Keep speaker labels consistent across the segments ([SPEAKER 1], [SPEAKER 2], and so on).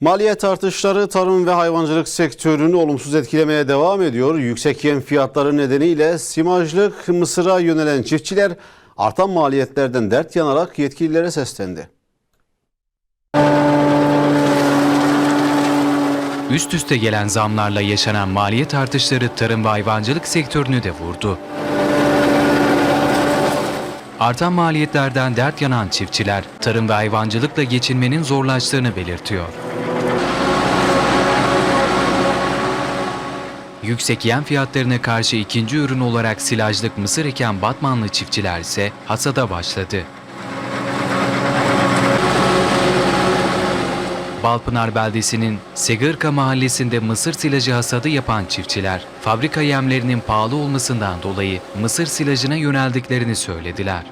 [SPEAKER 1] Maliyet artışları tarım ve hayvancılık sektörünü olumsuz etkilemeye devam ediyor. Yüksek yem fiyatları nedeniyle simajlık mısıra yönelen çiftçiler artan maliyetlerden dert yanarak yetkililere seslendi.
[SPEAKER 2] Üst üste gelen zamlarla yaşanan maliyet artışları tarım ve hayvancılık sektörünü de vurdu. Artan maliyetlerden dert yanan çiftçiler, tarım ve hayvancılıkla geçinmenin zorlaştığını belirtiyor. Yüksek yem fiyatlarına karşı ikinci ürün olarak silajlık mısır eken Batmanlı çiftçiler ise hasada başladı. Balpınar beldesinin Segırka mahallesinde mısır silajı hasadı yapan çiftçiler, fabrika yemlerinin pahalı olmasından dolayı mısır silajına yöneldiklerini söylediler.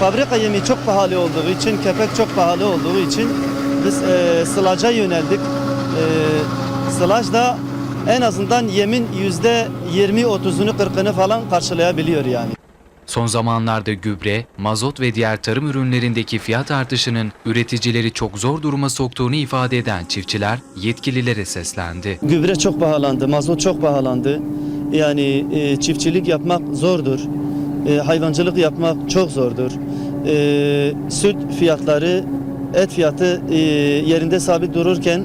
[SPEAKER 3] Fabrika yemi çok pahalı olduğu için, kepek çok pahalı olduğu için biz e, sılaca yöneldik. E, sılaj da en azından yemin yüzde 20-30'unu 40'ını falan karşılayabiliyor yani.
[SPEAKER 2] Son zamanlarda gübre, mazot ve diğer tarım ürünlerindeki fiyat artışının üreticileri çok zor duruma soktuğunu ifade eden çiftçiler yetkililere seslendi.
[SPEAKER 3] Gübre çok pahalandı, mazot çok pahalandı. Yani e, çiftçilik yapmak zordur. E, hayvancılık yapmak çok zordur. E, süt fiyatları, et fiyatı e, yerinde sabit dururken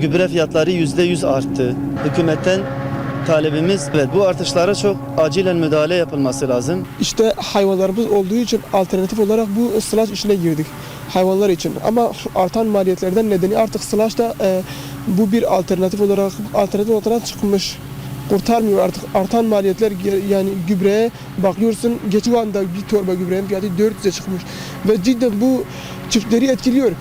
[SPEAKER 3] gübre fiyatları yüzde yüz arttı. Hükümetten talebimiz evet, bu artışlara çok acilen müdahale yapılması lazım.
[SPEAKER 4] İşte hayvanlarımız olduğu için alternatif olarak bu sılaç işine girdik hayvanlar için. Ama artan maliyetlerden nedeni artık sılaç da e, bu bir alternatif olarak alternatif olarak çıkmış. Kurtarmıyor artık artan maliyetler yani gübreye bakıyorsun geçen anda bir torba gübrenin fiyatı 400'e çıkmış ve cidden bu çiftleri etkiliyor.